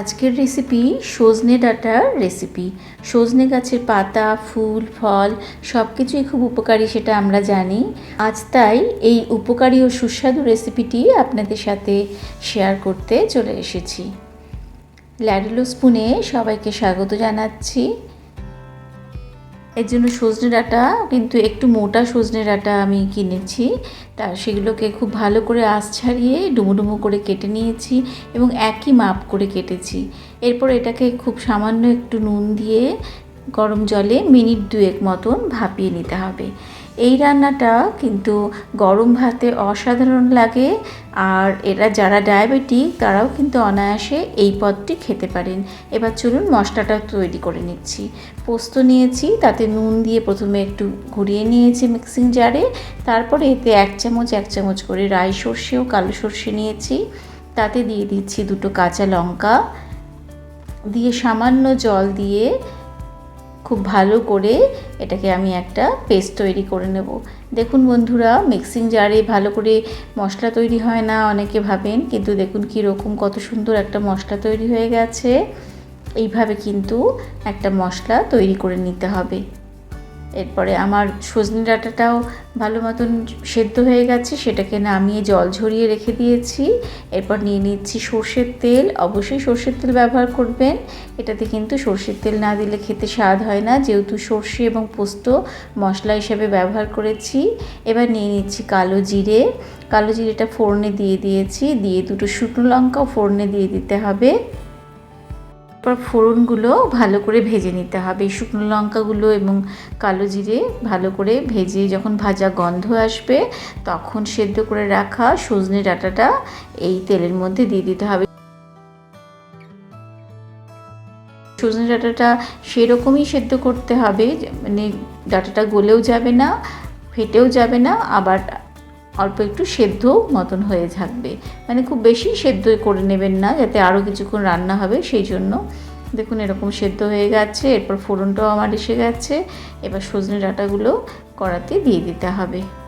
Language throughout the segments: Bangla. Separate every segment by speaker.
Speaker 1: আজকের রেসিপি সজনে ডাটার রেসিপি সজনে গাছের পাতা, ফুল, ফল সব কিছুই খুব উপকারী সেটা আমরা জানি। আজ তাই এই উপকারী ও সুস্বাদু রেসিপিটি আপনাদের সাথে শেয়ার করতে চলে এসেছি। ল্যাডিলো স্পুনে সবাইকে স্বাগত জানাচ্ছি। এর জন্য সজনে ডাঁটা, কিন্তু একটু মোটা সজনে ডাঁটা আমি কিনেছি। তা সেগুলোকে খুব ভালো করে আঁশ ছাড়িয়ে ডুমো ডুমো করে কেটে নিয়েছি এবং একই মাপ করে কেটেছি। এরপর এটাকে খুব সামান্য একটু নুন দিয়ে গরম জলে মিনিট দুয়েক মতন ভাপিয়ে নিতে হবে। এই রান্নাটা কিন্তু গরম ভাতে অসাধারণ লাগে। আর এরা যারা ডায়াবেটিক, তারাও কিন্তু অনায়াসে এই পদটি খেতে পারেন। এবার চলুন মশলাটা তৈরি করে নিচ্ছি। পোস্ত নিয়েছি, তাতে নুন দিয়ে প্রথমে একটু ঘুরিয়ে নিয়েছি মিক্সিং জারে। তারপরে এতে এক চামচ এক চামচ করে রাই সর্ষে ও কালো সর্ষে নিয়েছি। তাতে দিয়ে দিচ্ছি দুটো কাঁচা লঙ্কা। দিয়ে সামান্য জল দিয়ে খুব ভালো করে এটাকে আমি একটা পেস্ট তৈরি করে নেব। দেখুন বন্ধুরা মিক্সিং জারে ভালো করে মশলা তৈরি হয় না, অনেকে ভাবেন, কিন্তু দেখুন কীরকম কত সুন্দর একটা মশলা তৈরি হয়ে গেছে। এইভাবে কিন্তু একটা মশলা তৈরি করে নিতে হবে। এরপরে আমার সজনে ডাঁটাটাও ভালো মতন সেদ্ধ হয়ে গেছে, সেটাকে নামিয়ে জল ঝরিয়ে রেখে দিয়েছি। এরপর নিয়ে নিচ্ছি সর্ষের তেল, অবশ্যই সর্ষের তেল ব্যবহার করবেন। এটাতে কিন্তু সর্ষের তেল না দিলে খেতে স্বাদ হয় না। যেহেতু সর্ষে এবং পোস্ত মশলা হিসেবে ব্যবহার করেছি, এবার নিয়ে নিচ্ছি কালো জিরে। কালো জিরেটা ফোড়নে দিয়ে দিয়েছি, দিয়ে দুটো শুকনো লঙ্কাও ফোড়নে দিয়ে দিতে হবে। তারপর ফোড়নগুলো ভালো করে ভেজে নিতে হবে। শুকনো লঙ্কাগুলো এবং কালো জিরে ভালো করে ভেজে যখন ভাজা গন্ধ আসবে, তখন সেদ্ধ করে রাখা সজনে ডাঁটাটা এই তেলের মধ্যে দিয়ে দিতে হবে। সজনে ডাঁটাটা সেরকমই সেদ্ধ করতে হবে মানে ডাঁটাটা গলেও যাবে না, ফেটেও যাবে না, আবার অল্প একটু সেদ্ধ মতন হয়ে থাকবে। মানে খুব বেশি সেদ্ধ করে নেবেন না, যাতে আরও কিছুক্ষণ রান্না হবে, সেই জন্য। দেখুন, এরকম সেদ্ধ হয়ে গেছে, এরপর ফোড়নটাও আমার এসে গেছে। এবার সজনে ডাটাগুলো কড়াতে দিয়ে দিতে হবে।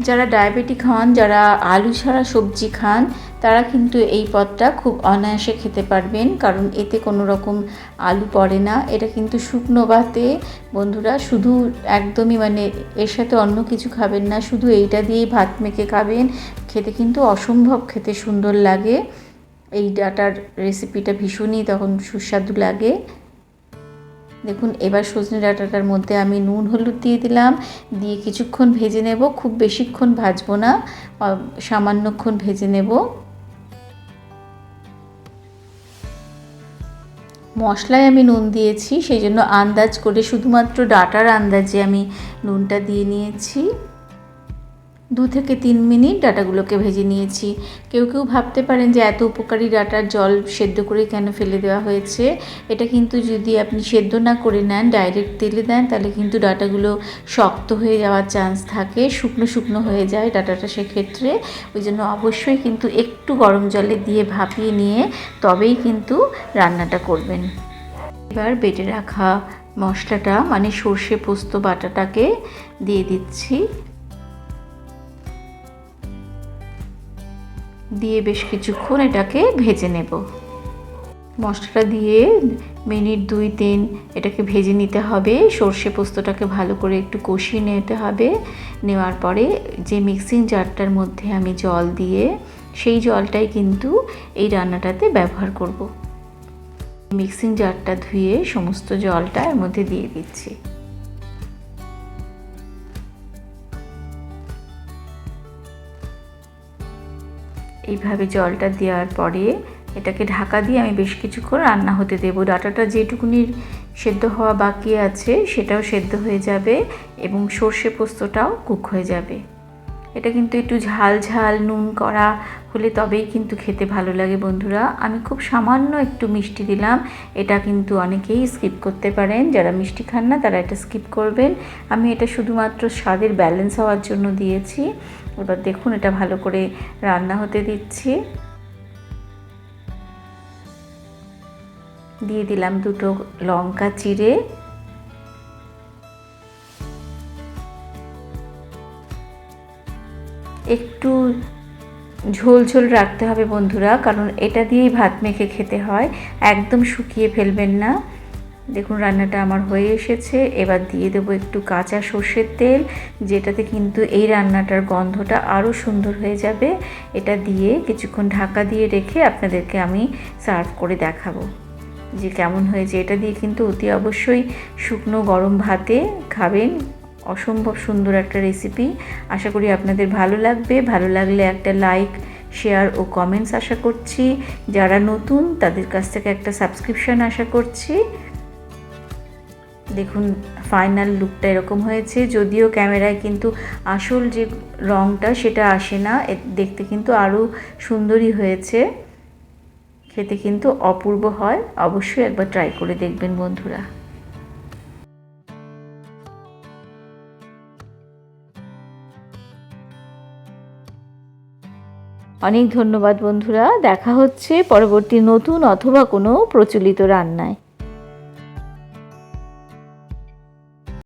Speaker 1: যারা ডায়াবেটিক হন যারা আলু ছাড়া সবজি খান, তারা কিন্তু এই পদটা খুব অনায়াসে খেতে পারবেন, কারণ এতে কোনো রকম আলু পড়ে না। এটা কিন্তু শুকনো ভাতে, বন্ধুরা, শুধু একদমই মানে এর সাথে অন্য কিছু খাবেন না, শুধু এইটা দিয়েই ভাত মেখে খাবেন। খেতে কিন্তু অসম্ভব খেতে সুন্দর লাগে। এই ডাটার রেসিপিটা ভীষণই তখন সুস্বাদু লাগে। দেখুন, এবার সজনে ডাঁটাটার মধ্যে আমি নুন, হলুদ দিয়ে দিলাম। দিয়ে কিছুক্ষণ ভেজে নেব। খুব বেশিক্ষণ ভাজবো না। সামান্যক্ষণ ভেজে নেব। মশলায় আমি নুন দিয়েছি, সেই জন্য আন্দাজ করে শুধুমাত্র ডাটার আন্দাজে আমি নুনটা দিয়ে নিয়েছি। দু থেকে তিন মিনিট ডাটাগুলোকে ভেজে নিয়েছি। কেউ কেউ ভাবতে পারেন যে এত উপকারী ডাটার জল সেদ্ধ করে কেন ফেলে দেওয়া হয়েছে? এটা কিন্তু যদি আপনি সেদ্ধ না করে নেন, ডাইরেক্ট তেলে দেন, তাহলে কিন্তু ডাটাগুলো শক্ত হয়ে যাওয়ার চান্স থাকে, শুকনো শুকনো হয়ে যায় ডাটাটা সেক্ষেত্রে। ওই জন্য অবশ্যই কিন্তু একটু গরম জলে দিয়ে ভাপিয়ে নিয়ে তবেই কিন্তু রান্নাটা করবেন। এবার বেটে রাখা মশলাটা মানে সর্ষে পোস্ত বাটাটাকে দিয়ে দিচ্ছি। দিয়ে বেশ কিছুক্ষণ এটাকে ভেজে নেব। মশলাটা দিয়ে মিনিট দুই, তিন এটাকে ভেজে নিতে হবে। সর্ষে পোস্তটাকে ভালো করে একটু কষিয়ে নিতে হবে। নেওয়ার পরে যে মিক্সিং জারটার মধ্যে আমি জল দিয়ে সেই জলটাই কিন্তু এই রান্নাটাতে ব্যবহার করব। মিক্সিং জারটা ধুয়ে সমস্ত জলটা এর মধ্যে দিয়ে দিচ্ছি। এইভাবে জলটা দেওয়ার পরে এটাকে ঢাকা দিয়ে আমি বেশ কিছুক্ষণ রান্না হতে দেবো। ডাটাটা যেটুকুনি সেদ্ধ হওয়া বাকি আছে, সেটাও সেদ্ধ হয়ে যাবে এবং সর্ষে পোস্তটাও কুক হয়ে যাবে। এটা কিন্তু একটু ঝাল ঝাল নুন করা হলে তবেই কিন্তু খেতে ভালো লাগে বন্ধুরা। আমি খুব সামান্য একটু মিষ্টি দিলাম। এটা কিন্তু অনেকেই স্কিপ করতে পারেন। যারা মিষ্টি খান না, তারা এটা স্কিপ করবেন। আমি এটা শুধুমাত্র স্বাদের ব্যালেন্স হওয়ার জন্য দিয়েছি। এবার দেখুন এটা ভালো করে রান্না হতে দিচ্ছি। দিয়ে দিলাম দুটো লঙ্কা চিড়ে। একটু ঝোল ঝোল রাখতে হবে বন্ধুরা, কারণ এটা দিয়েই ভাত মেখে খেতে হয়। একদম শুকিয়ে ফেলবেন না। দেখুন, রান্নাটা আমার হয়ে এসেছে। এবার দিয়ে দেবো একটু কাঁচা সর্ষের তেল, যেটাতে কিন্তু এই রান্নাটার গন্ধটা আরও সুন্দর হয়ে যাবে। এটা দিয়ে কিছুক্ষণ ঢাকা দিয়ে রেখে আপনাদেরকে আমি সার্ভ করে দেখাবো। যে কেমন হয়েছে, এটা দিয়ে কিন্তু অতি অবশ্যই শুকনো গরম ভাতে খাবেন। অসম্ভব সুন্দর একটা রেসিপি। আশা করি আপনাদের ভালো লাগবে। ভালো লাগলে একটা লাইক, শেয়ার ও কমেন্টস আশা করছি। যারা নতুন, তাদের কাছ থেকে একটা সাবস্ক্রিপশন আশা করছি। দেখুন ফাইনাল লুকটা এরকম হয়েছে। যদিও ক্যামেরায় কিন্তু আসল যে রঙটা সেটা আসে না। দেখতে কিন্তু আরও সুন্দরই হয়েছে। খেতে কিন্তু অপূর্ব হয়। অবশ্যই একবার ট্রাই করে দেখবেন বন্ধুরা। অনেক ধন্যবাদ বন্ধুরা। দেখা হচ্ছে পরবর্তী নতুন অথবা কোনো প্রচলিত রান্নায়।